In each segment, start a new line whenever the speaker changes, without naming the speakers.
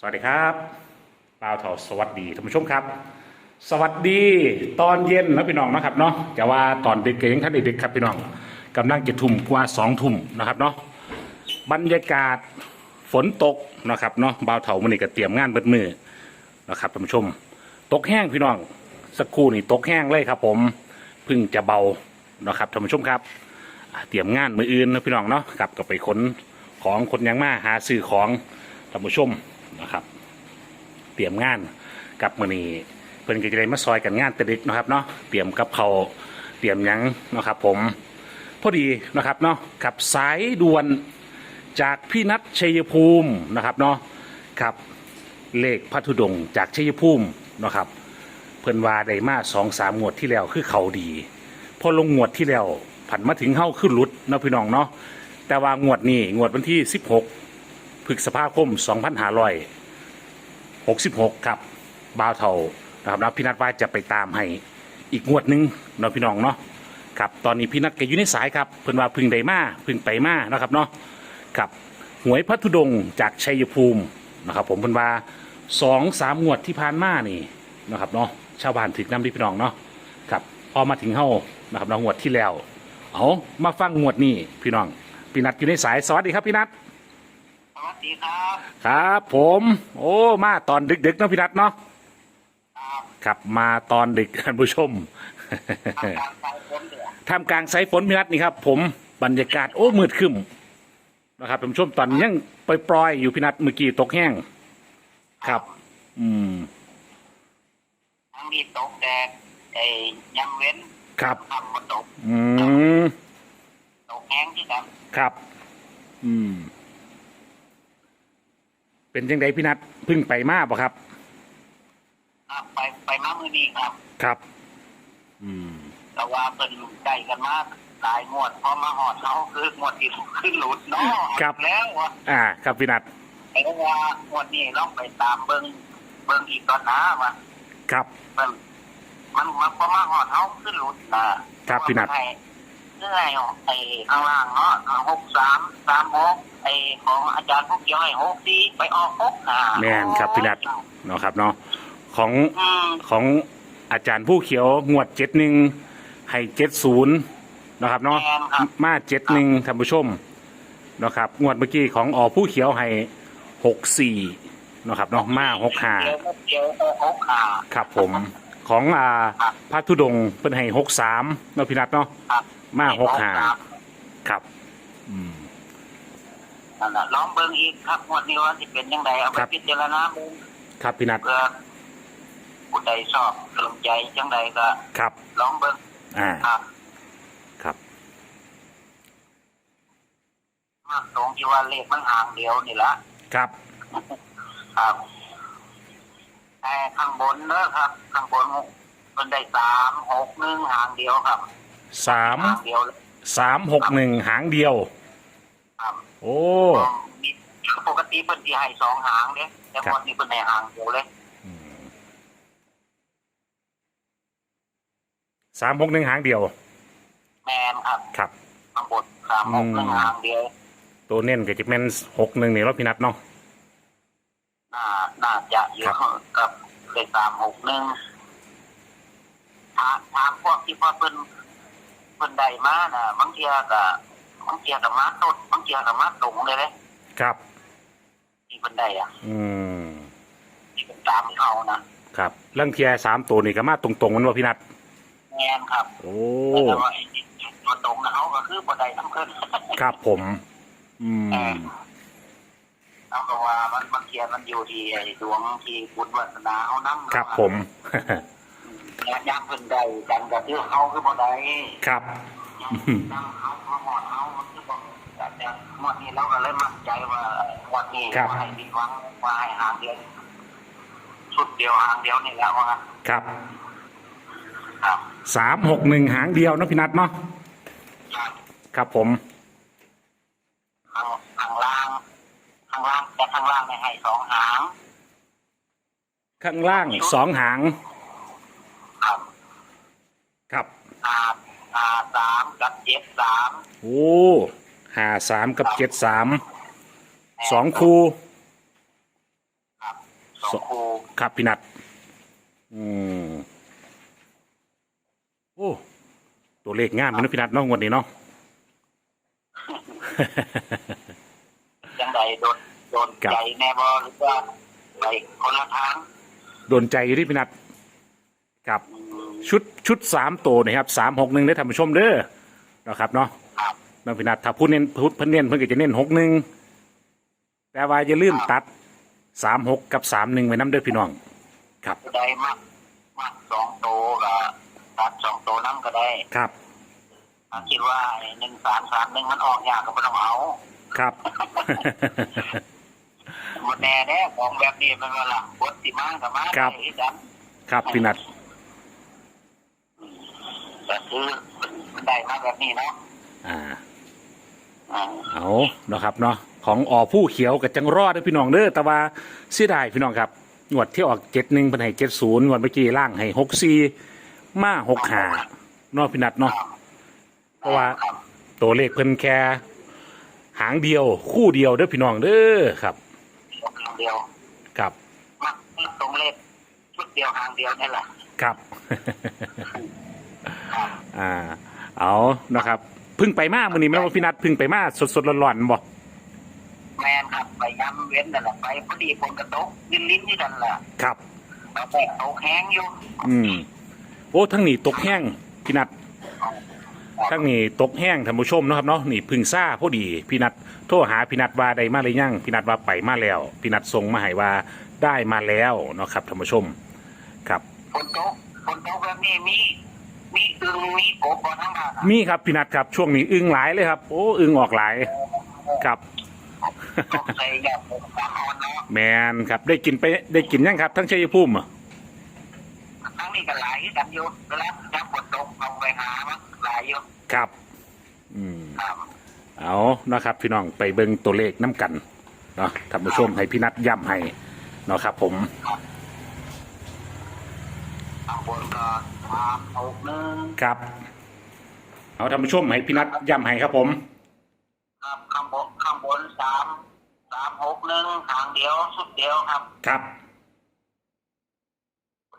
สวัสดีครับป้าวเถาสวัสดีท่านผู้ชมครับ สวัสดีตอนเย็นนะพี่น้องนะครับเนาะจะว่าตอนดึกก็ยังท่านได้ดึกครับพี่น้องกำลังจะทุ่มกว่าสองทุ่มนะครับเนาะบรรยากาศฝนตกนะครับเนาะบ่าวเถามันนี่ก็เตรียมงานเบิดมือนะครับท่านผู้ชม ตกแห้งพี่น้องสักครู่นี่ตกแห้งเลยครับ ผมเพึ่งจะเบานะครับท่านผู้ชมครับ เตรียมงานมืออื่นนะพี่น้องเนาะกลับก็ไปขนของคนยังมาหาซื้อของท่านผู้ชม นะครับ เตรียมงานกับมือนีเพิ่อนก็จะได้มาซอยกันงานแตะดึกนะครับเนาะเตรียมกับเขาเตรียมยังนะครับผมพอดีนะครับเนาะกับสายด่วนจากพี่นัทชัยภูมินะครับเนาะครับเลขพัทุดงจากชัยภูมินะครับเพิ่อนว่าได้มาสองสามงวดที่แล้วคือเขาดีพอลงงวดที่แล้วผันมาถึงเข้าขึ้นรุดนะพี่น้องเนาะแต่ว่างวดนี้งวดวันที่ 16 พฤษภาคม 2566 ครับบ่าวเท่านะครับนะพี่นัทว่าจะไปตามให้อีกงวดหนึงเนาะพี่น้องเนาะครับตอนนี้พี่นัทแกอยู่ในสายครับเพิ่นว่าพึ่งได้มาพึ่งไปมานะครับเนาะครับหวยพัทุดงจากชัยภูมินะครับ ผมเพิ่นว่าสองสามงวดที่ผ่านมานี่นะครับเนาะชาวบ้านถึกน้ำที่พี่น้องเนาะครับพอมาถึงเฮานะครับเนาะงวดที่แล้ว เอามาฟังงวดนี้พี่น้องพี่นัทอยู่ในสายสวัสดีครับพี่นัท
สวัสดีครับ
ครับผม โอ้มาตอนดึกๆเนาะพี่นัทเนาะ
ครับ
ครับมาตอนดึกท่านผู้ชม
ทางการสายฝนเดือด
ท่ามกลางสายฝนพี่นัทนี่ครับ ผมบรรยากาศโอ้มืดครึ้มนะครับท่านผู้ชมตอนนี้ยังปล่อยๆอยู่พี่นัทเมื่อกี้ตกแห้ง ครับ อืม
ทั้งนี้ตกแดดไอ้ยังเว้น
ครับ
ทำมาตก
อืม
ตกแห้งที่กัน
ครับ อืม เป็นยังไงพี่นัทเพึ่งไปมาปะครับ
อะไปไปมามือนี้ครับ
ครับ อืม
แต่ว่าเป็นใจกันมากหลายงวดพอมาหอดเขาคืองวดที่ขึ้นหลุดเนาะ
ครับ
แล้ววะ
อ่า ครับพี่นัท
ไอ้ว่างวดนี้ต้องไปตามเบิ้งเบิ้งอีกตอนหน้ามา
ครับ
มันมันมันพอมาหอดเขาขึ้นหลุดนะครับ
พี่นัท
ไอ้ เรื่องไอ้ไอ้ข้างล่างเนาะหกสามสามหกไอ้ของอาจารย์พวกเกี่ยวให้หกสี่ไปออกหกนะ
แม่นครับพี่นัทเนาะครับเนาะของ
อืม
ของอาจารย์ผู้เขียวงวดเจ็ดหนึ่งให้เจ็ดศูนย์นะครับเนาะ
แม่นครับ
มาเจ็ดหนึ่งท่านผู้ชมเนาะครับงวดเมื่อกี้ของอผู้เขียวให้หกสี่นาะครับเนาะมาหกห้า
เกี่ยวเกี่ยวหกห้า
ครับผม ของอ่า
ครับ
พระธุดงค์เป็นให้หกสามเนาะพี่นัทเนาะ
ครับ
มาหกห้าครับ อืม
นั่นน่ะลองเบิ้งอีกครับงวดนี้ว่าจะเป็นยังไงเอาไป
ครับ
พิจารณาเบิ้ง
ครับพี่นัท
เพื่อผู้ใดชอบสนใจจังใดก็
ครับ
ลองเบิ้ง
อ่า
ครับ
ครับ
มาตรงที่ว่าเลขมันห่างเดียวนี่ละ
ครับ
ครับ แต่ข้างบนเนอะครับ ข้างบนมันได้สามหกหนึ่งหางเดียวครับ
สาม
หางเดียวเลย
สามหกหนึ่งหางเดียว
ครับ
โอ้
มีปกติเป็นที่ให้สองหางเนี่ยแต่
ครับ
วันนี้เป็นในหางเดียวเลย
สามหกหนึ่งหางเดียว
แมนครับ
ครับ
ข้างบนสามหกหนึ่งหางเดียว
ตัวเน้นก็จะเป็นหกหนึ่งนี่รอบพี่นัดเนาะ
น่าน่าจะอยู่
ครับ
กับเลขสามหกหนึ่งถามถามพวกที่พอเป็นเป็นใดมาน่ะบางเทียกับบางเทียกับมาต้นบางเทียกับมาตรงเลยเลย
ครับ
ที่เป็นใดอะ
อืม
ที่เป็นตามเขานะครับ
เรื่องเทียสามตัวนี่ก็มาตรงๆมันว่าพี่นัด
แมนครับ
โอ้
แต่ว่าไอ้ที่ตัวตรงนะเขาก็คือบันไดน้ำขึ้น
ครับผม อืม
เอาก็ว่ามันบางเทียมันอยู่ที่ไอ้ดวงที่บุญวาสนาเขานั่ง
ครับผม
ยามยามเพิ่นใดกันกับที่เขาคือบันได
ครับ
นั่งเขาเขาหมอดเขามันคือบอกแบบเนี้ยงวดนี้เราก็เลยมั่นใจว่าเอ่องวดนี้
ครับ
ว่าให้ดีหวังว่าให้หางเดียวชุดเดียวหางเดียวนี่แหละว่างั้น
ครับ
ครับ
สามหกหนึ่งหางเดียวเนาะพี่นัดเนาะ
ครับ
ครับผม
ข้างข้างล่าง ข้างล่างแต่ข้างล่างเนี่ยให้สองหาง
ข้างล่างสองหาง
ครับ
ครับ
อาอาสามกับเจ็ดสาม
โอ้ห้าสามกับเจ็ดสามสองคู
ครับสองคู่
ครับพี่นัทอืมโอ้ตัวเลขงามอยู่เนาะพี่นัทเนาะงวดนี้เนาะ
ยังไงโดนโดน
ครับ
ใจแน่บอหรือว่าไปคนละทาง
โดนใจอยู่ที่พี่นัทครับ
อืม
ชุดชุดสามตัวนะครับสามหกหนึ่งได้ท่านผู้ชมเด้อนะครับเนาะ
ครับ
น้องพี่นัทถ้าพูดเน้นพูดเพิ่นเน้นเพิ่นก็จะเน้นหกหนึ่งแต่ว่าอย่าลืมตัดสามหกกับสามหนึ่งไว้น้ำเด้อพี่น้อง ครับ
ได้มากมากสองโตกับตัดสองโตนั่งก็ได้
ครับ
ถ้าคิดว่าหนึ่งสามสามหนึ่งมันออกยากก็ไม่ต้องเอา
ครับ
หมดแน่แน่ของแบบนี้มันว่าละบดสิมางกับมา
ครับ
ได้อีกจัง
ครับพี่นัท
แต่คือมันได้มาแบบนี้เนาะ
อ่า
อ่า
เอานะครับเนาะของออผู้เขียวกับจังรอดเด้อพี่น้องเด้อแต่ว่าเสียดายพี่น้องครับงวดที่ออกเจ็ดหนึ่งเป็นให้เจ็ดศูนย์งวดเมื่อกี้ล่างให้หกสี่มาหกหาเนาะพี่นัทเนาะเพราะว่า
ครับ
ตัวเลขเพิ่นแค่หางเดียวคู่เดียวเด้อพี่น้องเด้อครับ
หาง เดียว
ครับ
มักตรงเลขชุดเดียวหางเดียวนี่แหละ
ครับ อ่า เอานะครับเพึ่งไปมามื้อนี้แม่นว่าพี่นัทเพึ่งไปมาสดๆร้อนๆบ่
แมนครับไปย้ำเว้นนั่นแหละไปพอดีฝนกระตกลิ้นลิ้นๆนี่นั่นแหละ
ครับ
มาแต่ตกแห้งอยู่
อืม โอ้ทั้งนี้ตกแห้งพี่นัท ทั้งนี้ตกแห้งท่านผู้ชมเนาะครับเนาะนี่พึ่งซ่าพอดีพี่นัทโทรหาพี่นัทว่าได้มาหรือยังพี่นัทว่าไปมาแล้วพี่นัทส่งมาให้ว่าได้มาแล้วเนาะครับท่านผู้ชมครับ
ฝนตกฝนตกแบบนี้มีมีอึงมีกบบนทั้งบ้านอะ
มีครับพี่นัทครับช่วงนี้อึงหลายเลยครับ โอ้อึงออกหลายครับ
ตกใจแบบผมสามคนเนาะ
แมนครับได้กินไปได้กินยังครับ ทั้งชัยภูมิอะ
ทั้งนี้ก็หลายกันอยู่เวลาถ้าฝนตกเอาไปหามันหลายอยู่
ครับ อืม
ครับ
เอานะครับ พี่น้องไปเบิ่งตัวเลขน้ำกันเนาะท่านผู้ชมให้พี่นัทย้ำให้เนาะครับ ผม
ข้างบนก็สามหกหนึ่ง
ครับ เอาท่านผู้ชมให้พี่นัทย้ำให้ครับ ผม
ครับข้างบนข้างบนสามสามหกหนึ่งหางเดียวสุดเดียวครับ
ครับ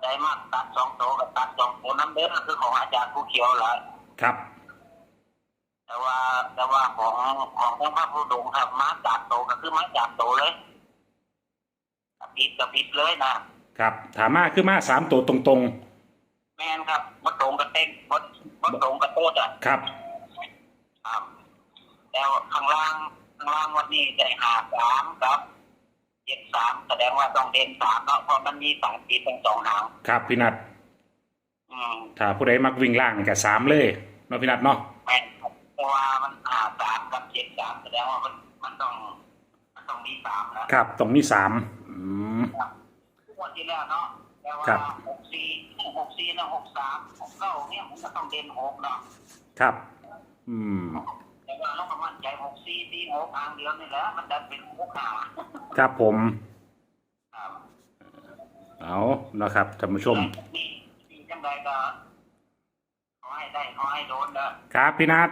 ได้มากตัดสองโตกับตัดสองโตน้ำเด้อคือของอาจารย์ผู้เขียวแหละ
ครับ
แต่ว่าแต่ว่าของของพระพระผู้ดงครับมาจากโตก็คือมาจากโตเลยกับผิดกับผิดเลยนะครับ
ถามมาคือมาสามตัวตรง
แม่นครับวัดตรงกับเต้นวัดวัดตรงกับโตดอะ
ๆครับ
ครับแล้วข้างล่างข้างล่างวันนี้ได้หาสามครับเจ็ดสามแสดงว่าต้องเด่นสามเนาะเพราะมันมีสามติดทั้งสองหาง
ครับพี่นัท
อืม
ถ้าผู้ใดมักวิ่งล่างแก่สามเลยเนาะพี่นัทเนาะ
แม่นครับเพราะว่ามันหาสามกับเจ็ดสามแสดงว่ามันมันต้องมันต้องมีสามนะครับ
ตรงนี้สามอืม
งวันที่แล้วเนาะแต่ว่า
ครับ
หกสี่หกสี่นะหกสามหกเก้าเนี่ยมันก็ต้องเด่นหกเนาะ
ครับ อืม
แต่ว่าเราก็มั่นใจหกสี่สี่หกทางเดียวนี่แหละมันดันเป็นหกห้า
ครับผม
ครับ
เอานะครับท่านผู้ชม
นี่นี่จังใดก็ขอให้ ได้ขอให้โดนเด้อ
ครับพี่นัท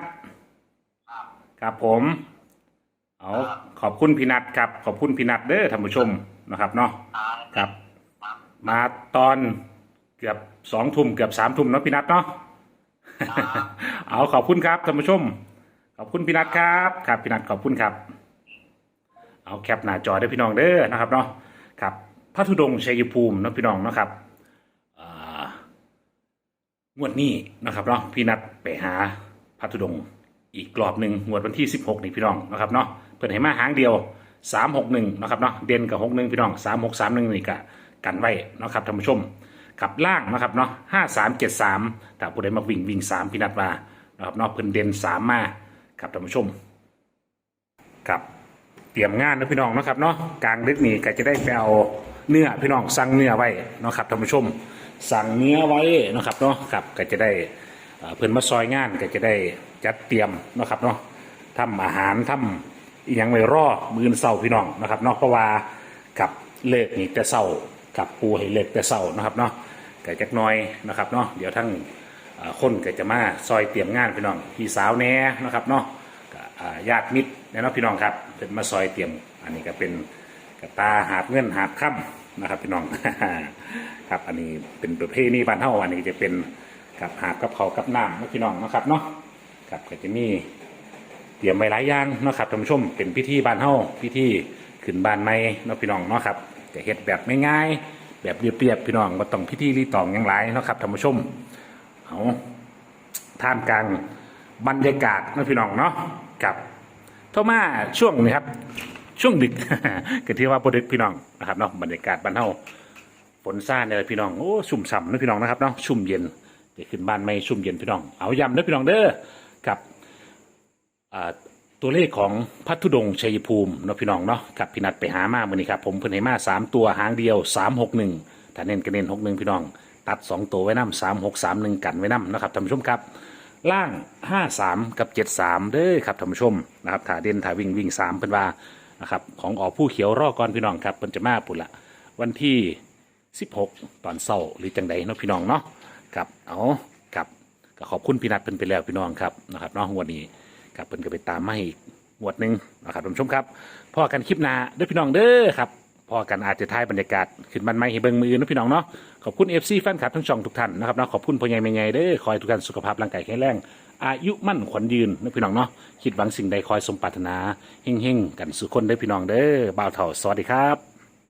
ครับ
ครับผมเอาขอบคุณพี่นัทครับ ขอบคุณพี่นัทเด้อท่านผู้ชมนะครับเนาะ
อ่า
ครับ
ครับ
มาตอนเกือบสองทุ่มเกือบสามทุ่มเนาะพี่นัทเนาะ
ครับ
เอาขอบคุณครับท่านผู้ชม ขอบคุณพี่นัทครับครับพี่นัทขอบคุณครับ เอาแคปหน้าจอได้อพี่น้องเด้อนะครับเนาะครับพระธุดงค์ชัยภูมิเนาะพี่น้องเนาะครับอ่า งวดนี้นะครับเนาะพี่นัทไปหาพระธุดงค์อีกกรอบหนึ่งงวดวันที่ 16 นี่พี่น้องนะครับเนาะเปิดให้มาหางเดียว 361นะครับเนาะเด่นกับ61พี่น้อง 3631นี่กะกันไว้นะครับท่านผู้ชมกับล่างนะครับเนาะ5373แต่ผู้ใดมาวิ่งวิ่ง 3 พี่นัทว่านะครับเนาะเพิ่นเด่น3มาครับท่านผู้ชมครับเตรียมงานนะพี่น้องนะครับเนาะกลางดึกนี้ก็จะได้ไปเอาเนื้อพี่น้องสั่งเนื้อไว้นะครับท่านผู้ชม สั่งเนื้อไว้นะครับเนาะครับก็จะได้เอ่อนมาซอยงานก็จะได้จัดเตรียมนะครับเนาะทำอาหารทำอีหยังไว้รอมือเศร้าพี่น้องนะครับเนาะเพราะว่ากับเลิกนี่แต่เศร้ากับปูให้เลิกแต่เศร้านะครับเนาะก็จักน้อยนะครับเนาะเดี๋ยวทั้งคนก็จะมาซอยเตรียมงานพี่น้องพี่สาวแน่นะครับเนาะญาติมิตรแนะนำพี่น้องครับเป็นมาซอยเตรียม อันนี้ก็เป็นกระตาหาบเงินหาบค่ำ นะครับพี่น้อง ครับอันนี้เป็นประเพณีบ้านเฮาอันนี้จะเป็นกับหาบกับเขากับน้ำนะพี่น้องนะครับเนาะครับก็จะมีเตรียมไว้หลายอย่างนะครับท่านผู้ชมเป็นพิธีบ้านเฮาพิธีขึ้นบ้านใหม่นะพี่น้องเนาะครับจะเฮ็ดแบบง่ายๆแบบเรียบๆพี่น้องบ่ต้องพิธีรีตองอย่างไรนะครับท่านผู้ชมเอาท่ามกลางบรรยากาศนะพี่น้องเนาะกับโทรมาช่วงนี้ครับ ช่วงดึก ก็ที่ว่าบดึกพี่น้องนะครับเนาะบรรยากาศบ้านเฮาฝนซ่านเนี่ยพี่น้องโอ้ชุ่มฉ่ำนะพี่น้องนะครับเนาะชุ่มเย็นจะขึ้นบ้านไม่ชุ่มเย็นพี่น้องเอาย้ำนะพี่น้องเด้อกับตัวเลขของพัทธุดงชัยภูมิเนาะพี่น้องเนาะกับพี่นัดไปหามาเมื่อนี้ครับผมเพิ่นให้มาสามตัวหางเดียวสามหกหนึ่งถ้าเน้นก็เน้นหกหนึ่งพี่น้อง ตัดสองตัวไว้น้ำสามหกสามหนึ่งกันไว้น้ำนะครับท่านผู้ชมครับ ล่างห้าสามกับเจ็ดสามเด้อครับท่านผู้ชมนะครับถ้าเด่นถ้าวิ่งวิ่งสามเพิ่นว่า นะครับของออกผู้เขียวรอก่อนพี่น้องครับเพิ่นจะมาปุ่นละวันที่สิบหกตอนเศร้าหรือจังใดเนาะพี่น้องเนาะครับเอาครับก็ขอบคุณพี่นัทเพิ่นไปแล้วพี่น้องครับนะครับเนาะงวันนี้ครับเพิ่นก็ไปตามมาอีกงวดหนึ่งนะครับท่านผู้ชมครับพอกันคลิปหน้าเด้อพี่น้องเด้อครับพอกันอาจจะท้ายบรรยากาศขึ้นมันไม่ให้เบิ่งมือนะพี่น้องเนาะขอบคุณ FC แฟนคลับทั้งช่องทุกท่านนะครับเนาะขอบคุณพ่อใหญ่แม่ใหญ่เด้อขอให้ทุกท่านสุขภาพร่างกายแข็งแรง อายุมั่นขวัญยืนนะพี่น้องเนาะคิดหวังสิ่งใดคอยสมปรารถนาเฮ่งๆ กันสุขคนเด้อพี่น้องเด้อบ่าวเถ่าสวัสดีครับ